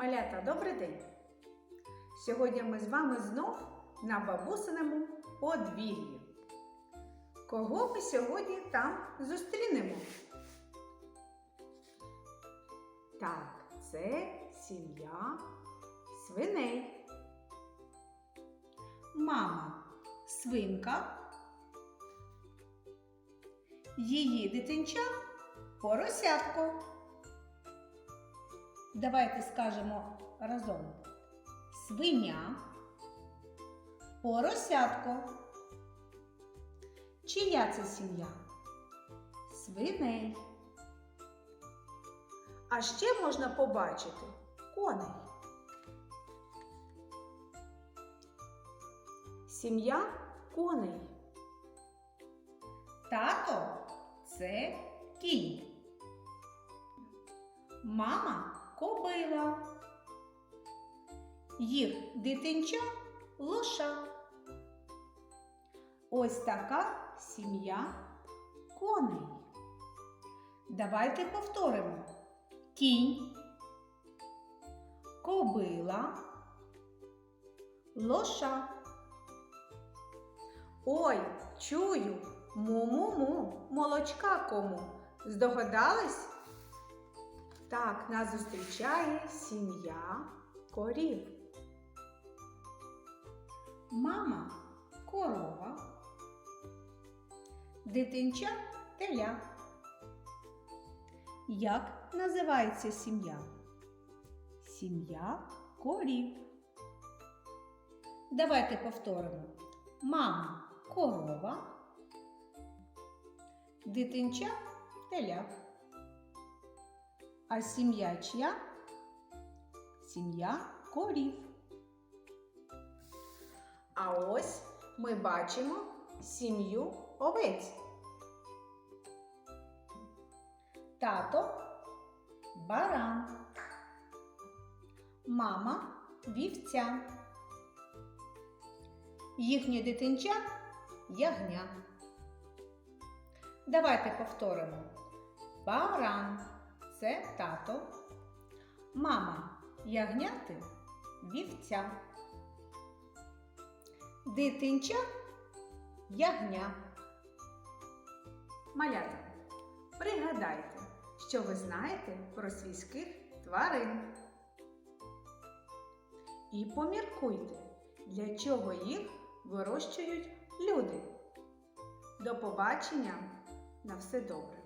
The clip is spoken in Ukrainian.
Малята, добрий день! Сьогодні ми з вами знов на бабусиному подвір'ї. Кого ми сьогодні там зустрінемо? Так, це сім'я свиней. Мама свинка. Її дитинча поросятко. Давайте скажемо разом. Свиня, поросятко. Чия це сім'я? Свиней. А ще можна побачити коней. Сім'я коней. Тато це кінь. Мама кобила. Їх дитинча лоша. Ось така сім'я коней. Давайте повторимо. Кінь, кобила, лоша. Ой, чую, му-му-му, молочка кому. Здогадались? Так, нас зустрічає сім'я корів. Мама корова, дитинча теля. Як називається сім'я? Сім'я корів. Давайте повторимо. Мама корова, дитинча теля. А сім'я чия? Сім'я корів. А ось ми бачимо сім'ю овець. Тато баран. Мама вівця. Їхнє дитинча ягня. Давайте повторимо. Баран це тато. Мама ягняти вівця. Дитинча ягня. Малята, пригадайте, що ви знаєте про свійських тварин. І поміркуйте, для чого їх вирощують люди. До побачення! На все добре!